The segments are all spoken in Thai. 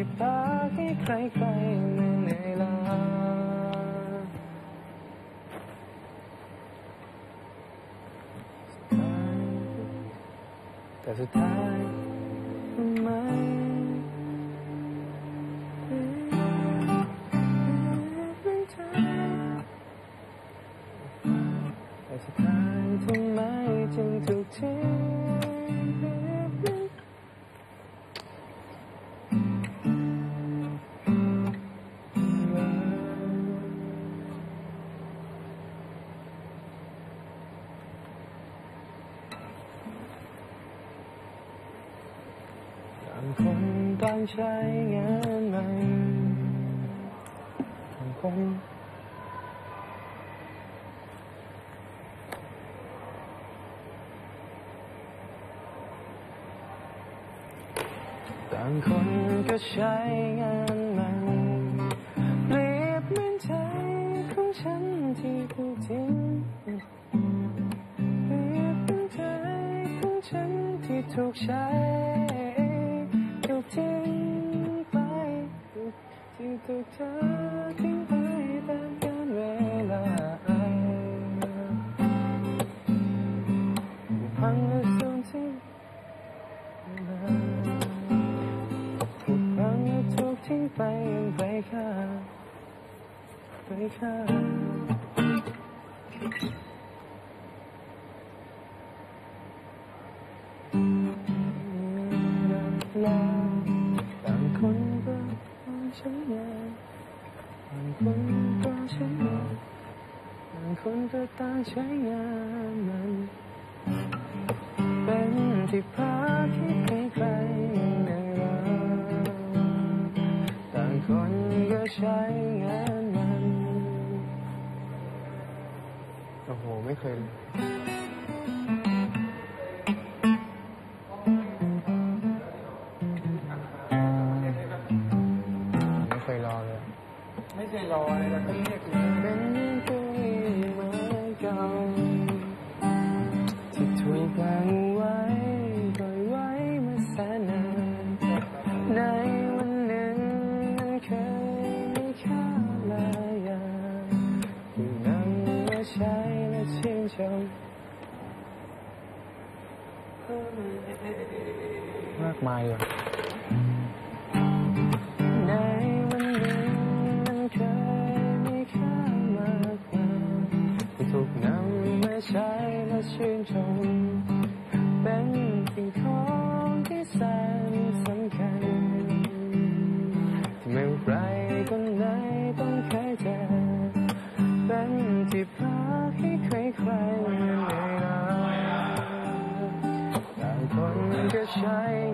ที่พักให้ใครใครๆไม่เหนื่อยล้าแต่สุดท้ายไม่เป็นใจแต่สุดท้ายทำไมจึงถูกทิ้ง คนต่างใช้งานม่ต่างคนต่างคนก็ใช้งานใหม่เปรียบเหมือนใจของฉันที่ถูกทิ้งเปรียบเป็นใจของฉันที่ถูกใช้ ทิ้งไปที่ถูกเธอทิ้งไปตามกาลเวลาพังและสูญสิ้นถูกพังและถูกทิ้งไปอย่างไรค่าไรค่า ต่างใช้งานมัน เป็นที่พักที่ใครๆในเราต่างคนก็ใช้งานมัน โอ้โห ไม่เคยไม่เคยรอเลย ไม่เคยรอเลยแล้วก็เรียกเป็น วางไว้ปล่อยไว้มาแสนนานในวันหนึ่งมันเคยมีค่าหลายอย่างที่นำมาใช้และชื่นชมมากมายเลย ก็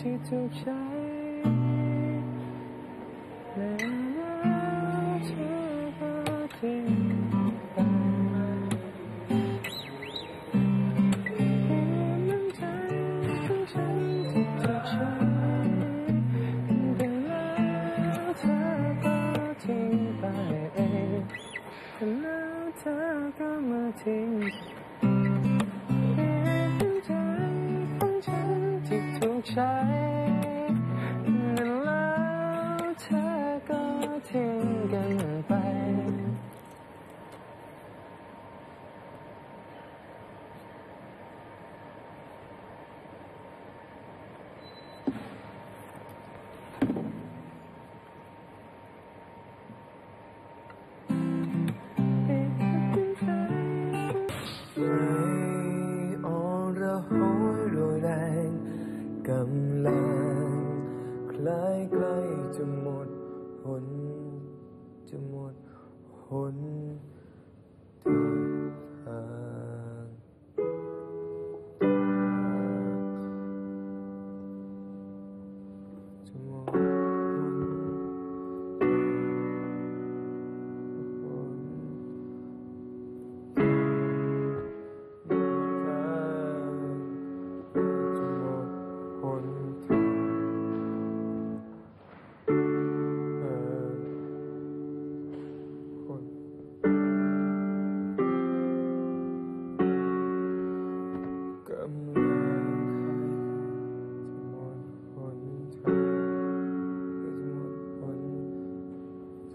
ที่ถูกใช้ ทิ้งกันไป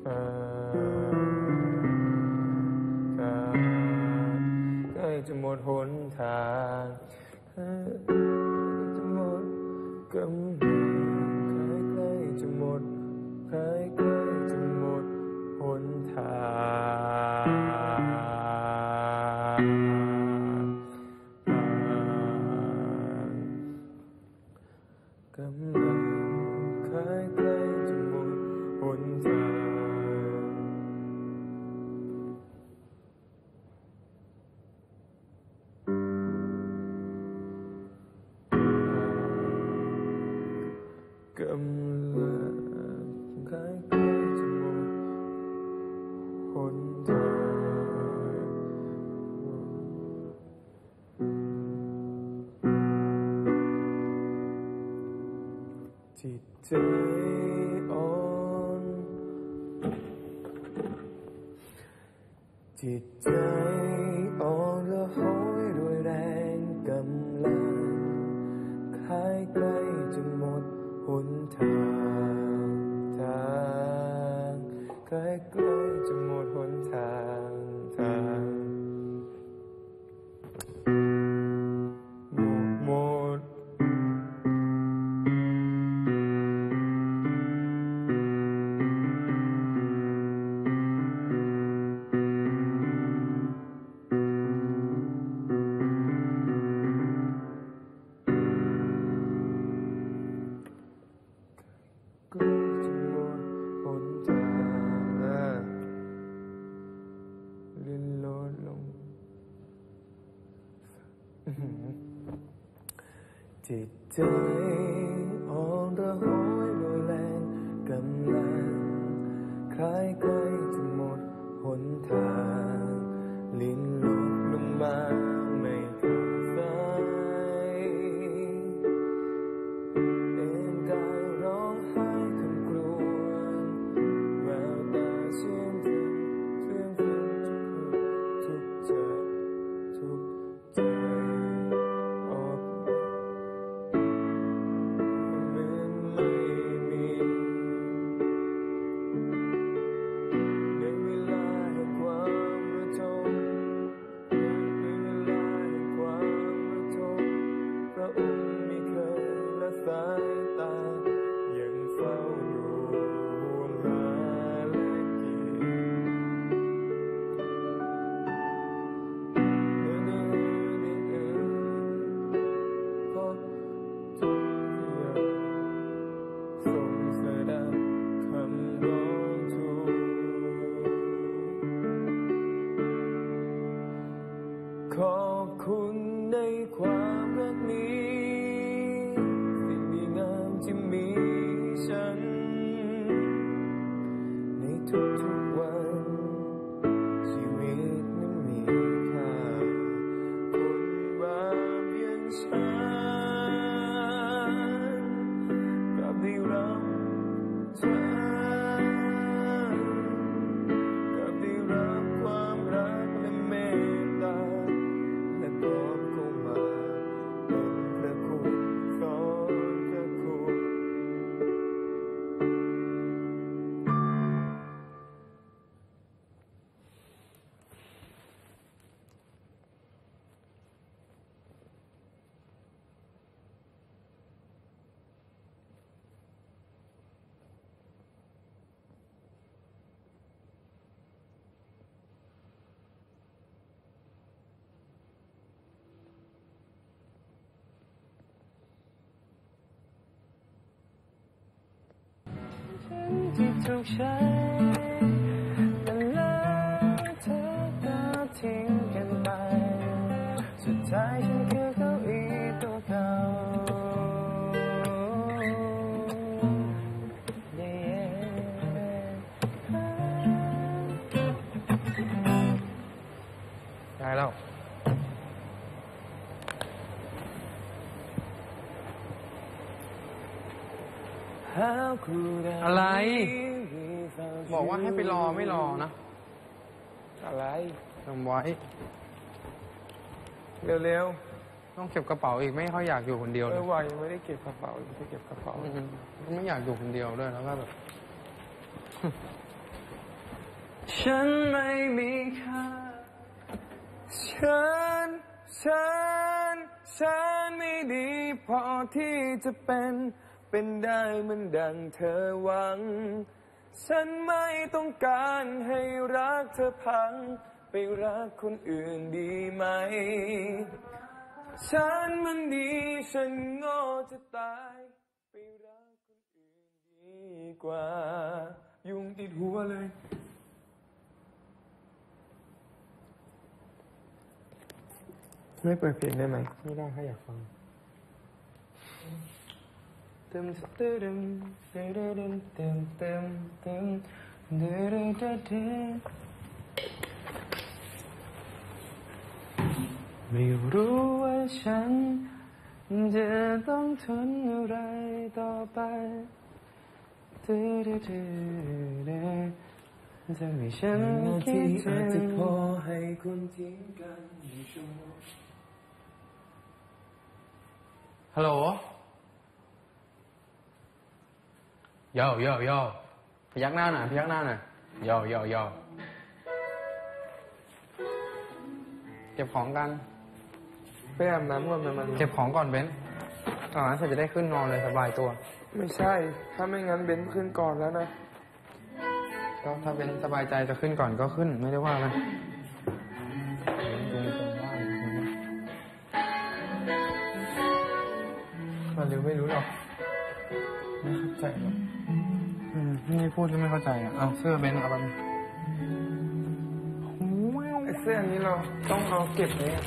ใกล้จะหมดหนทาง cầm là cái quê trong một hôn thờ thì thế on thì thế จิตใจอ่อนระหอยโดยแรงกำลังคล้ายใกล้จะหมดหนทาง ลิ้นหลุดลงมา ที่ถูกใช้ อะไร บอกว่าให้ไปรอไม่รอนะ อะไรจำไว้ เร็วๆ ต้องเก็บกระเป๋าอีกไม่ค่อยอยากอยู่คนเดียวเลยอวายังไม่ได้เก็บกระเป๋ายัไม่ได้เก็บกระเป๋าไม่อยากอยู่คนเดียวด้วยแล้วก็แบบ ฉันไม่มีค่า ฉัน ฉัน ฉันไม่ดีพอที่จะเป็น เป็นได้เหมันดังเธอหวัง ฉันไม่ต้องการให้รักเธอพัง ไปรักคนอื่นดีไหม ฉันมันดีฉันโง่จะตาย ไปรักคนอื่นดีกว่า ยุงติดหัวเลยไม่เปิดเพลงได้ไหม ไม่ได้ถ้าอยากฟัง ติมเติมเติมเติมเติมเติมเติมเติมเติมเติมไม่รู้ว่าฉันจะต้องทนอะไรต่อไปเติมเติมเติมจะมีฉันคิดถึงพอให้คนทิ้งกันในชั่วโมงฮัลโหล โยโยโยพยักหน้าหน่อยพยักหน้าหน่อยโยโยโยเก็บของกันไปอาบน้ำก่อนไหมมันเก็บของก่อนเบนซ์ตอนนั้นเธอจะได้ขึ้นนอนเลยสบายตัว ไม่ใช่ ถ้าไม่งั้นเบนซ์ขึ้นก่อนแล้วนะก็ถ้าเบนซ์สบายใจจะขึ้นก่อนก็ขึ้นไม่ได้ว่าอะไรเบนซ์ดูคนว่ามันเร็วไม่รู้หรอกไม่เข้าใจหรอก อืมนี่พูดก็ไม่เข้าใจอะเอาเสื้อเบนซ์เอาไปไอ้เสื้ออันี้เราต้องเอาเก็บไว้อะ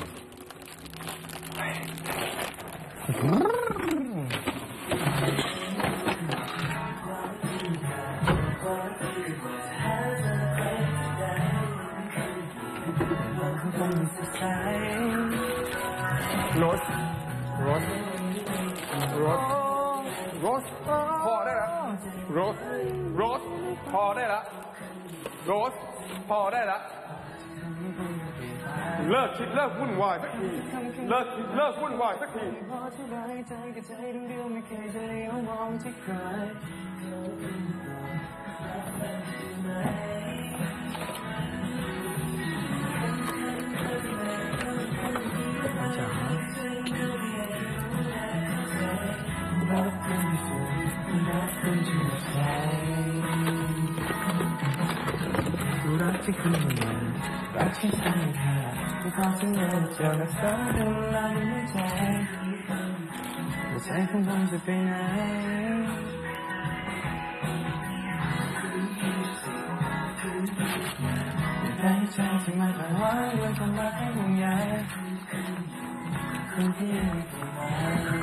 รถพอได้แล้วเลิกคิดเลิกวุ่นวายสักที เลิกคิดเลิกวุ่นวายสักทีพอที่ร้ายใจกับใจดวงเดียวไม่ con cứ nhớ chờ đợi sớm tương lai đến với trời Mình sẽ không bao giờ về này Thấy trái tim anh phải hoang luôn trong ba tháng buồn dài Không biết anh của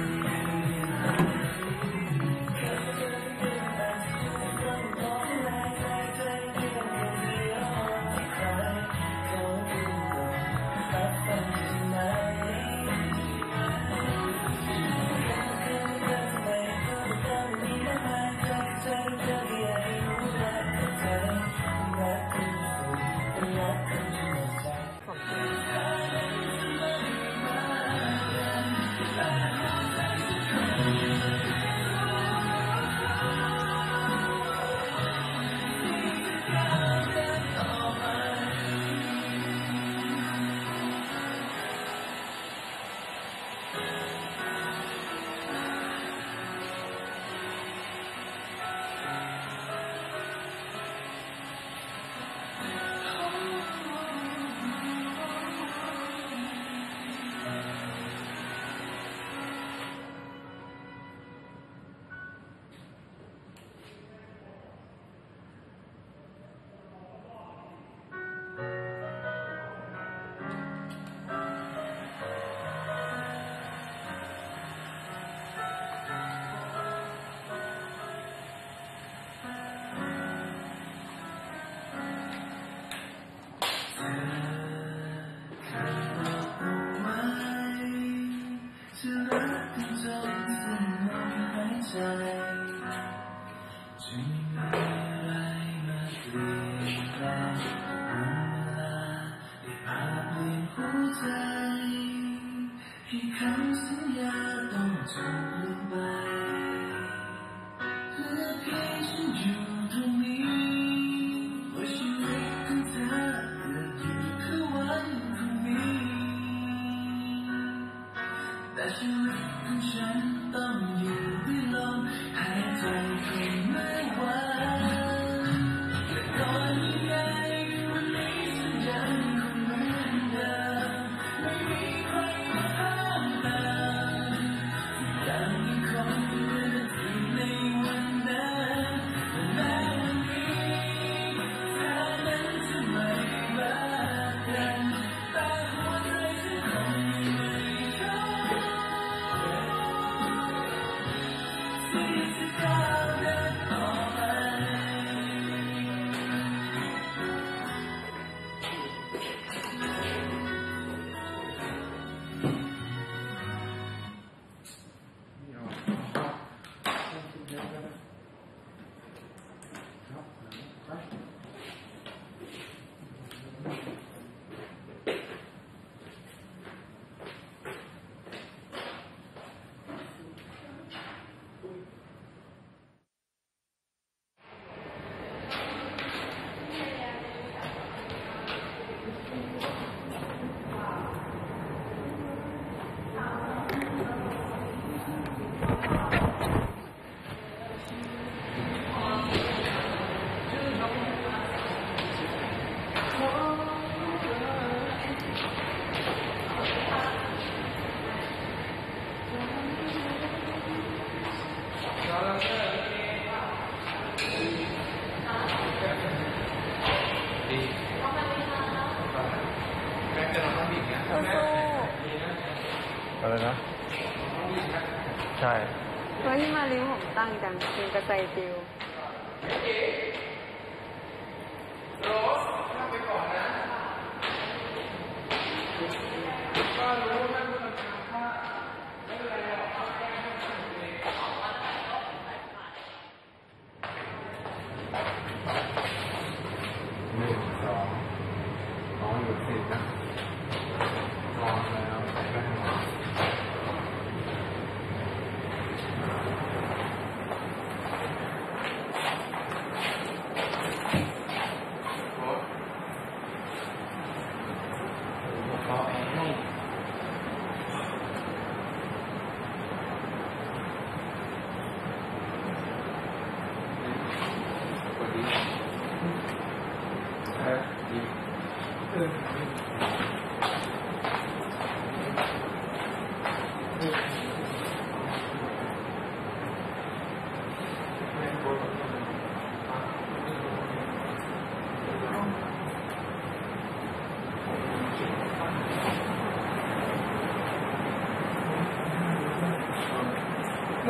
เฮ้ยมาริ้วผมตั้งจังเป็นกระใจฟิว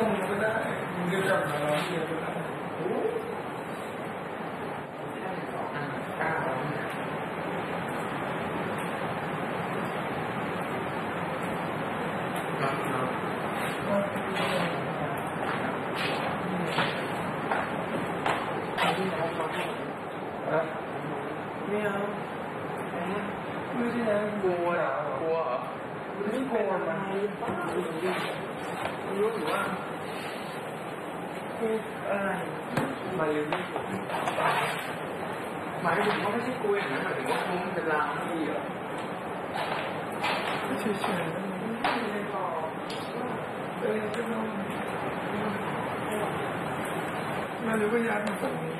उनके साथ มาลืมไม่ถูกหมายถึงว่าไม่ใช่กูอย่างนั้นหมายถึงว่ามึงเป็นลางไม่ดีเหรอเฉยๆไม่ได้บอกเออจะนอนไม่รู้ว่าญาติมันตรงนี้